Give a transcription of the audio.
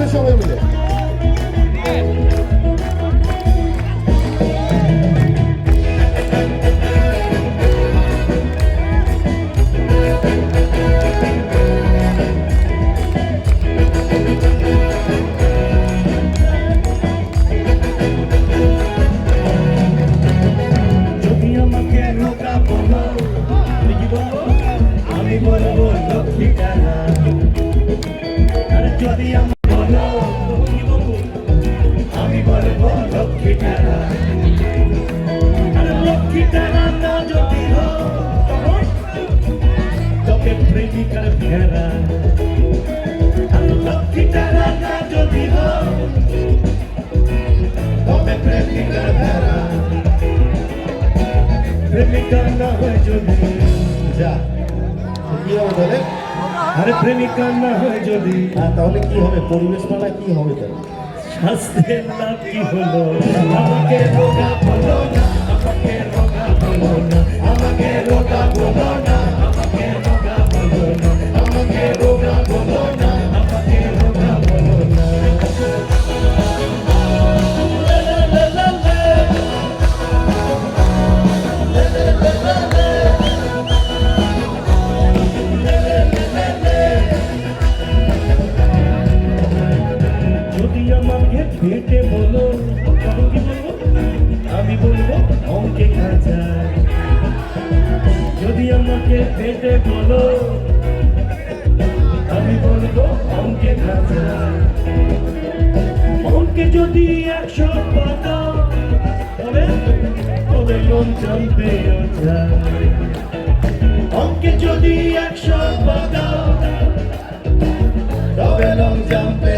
হবে সবাই মিলে যদি প্রেমিকার না যদি তবে প্রেমিকার ফেরা প্রেমিকা না হয় যদি যা কি হবে তাহলে? আরে প্রেমিকা না হয় যদি হ্যাঁ তাহলে কি হবে? পরিবেশ মালা কি হবে তাহলে? শাস্ত্রের লাভ কি হলো? আমাকে রোগা বলো না। আমাকে বলো তখন কি বলব আমি বলব, অঙ্কে খাঁচা যদি আমাকে পেটে বলো, আমি বলব, অঙ্কে খাঁচা অঙ্কে যদি একশো পাতা তবে তবে লোন জানতে অঙ্কে যদি একশো পাতা তবে লোন জানতে